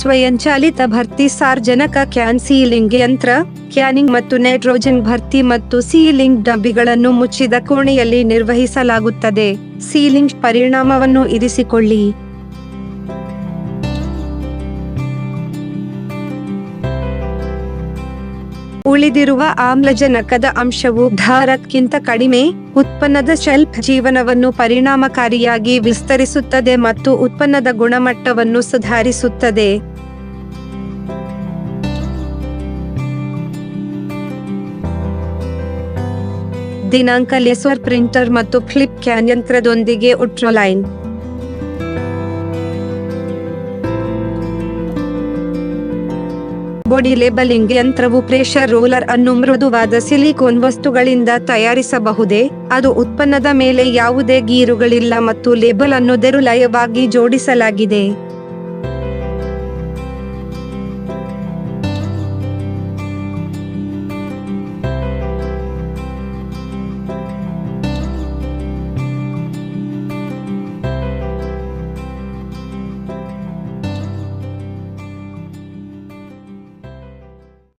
ಸ್ವಯಂಚಾಲಿತ ಭರ್ತಿ ಸಾರ್ಜನಕ ಕ್ಯಾನ್ ಸೀಲಿಂಗ್ ಯಂತ್ರ, ಕ್ಯಾನಿಂಗ್ ಮತ್ತು ನೈಟ್ರೋಜನ್ ಭರ್ತಿ ಮತ್ತು ಸೀಲಿಂಗ್ ಡಬ್ಬಿಗಳನ್ನು ಮುಚ್ಚಿದ ಕೋಣೆಯಲ್ಲಿ ನಿರ್ವಹಿಸಲಾಗುತ್ತದೆ. ಸೀಲಿಂಗ್ ಪರಿಣಾಮವನ್ನು ಇರಿಸಿಕೊಳ್ಳಿ. ಉಳಿದಿರುವ ಆಮ್ಲಜನಕದ ಅಂಶವು ಧಾರಕ್ಕಿಂತ ಕಡಿಮೆ, ಉತ್ಪನ್ನದ ಶೆಲ್ಫ್ ಜೀವನವನ್ನು ಪರಿಣಾಮಕಾರಿಯಾಗಿ ವಿಸ್ತರಿಸುತ್ತದೆ ಮತ್ತು ಉತ್ಪನ್ನದ ಗುಣಮಟ್ಟವನ್ನು ಸುಧಾರಿಸುತ್ತದೆ. ದಿನಾಂಕ ಲೆಸರ್ ಪ್ರಿಂಟರ್ ಮತ್ತು ಫ್ಲಿಪ್ ಕ್ಯಾನ್ ಯಂತ್ರದೊಂದಿಗೆ ಉಟ್ರಲೈನ್. ಬಾಡಿ ಲೇಬಲಿಂಗ್ ಯಂತ್ರವು ಪ್ರೆಷರ್ ರೋಲರ್ ಅನ್ನು ಮೃದುವಾದ ಸಿಲಿಕೋನ್ ವಸ್ತುಗಳಿಂದ ತಯಾರಿಸಬಹುದೇ? ಅದು ಉತ್ಪನ್ನದ ಮೇಲೆ ಯಾವುದೇ ಗೀರುಗಳಿಲ್ಲ ಮತ್ತು ಲೇಬಲ್ ಅನ್ನು ದೆರುಲಯವಾಗಿ ಜೋಡಿಸಲಾಗಿದೆ.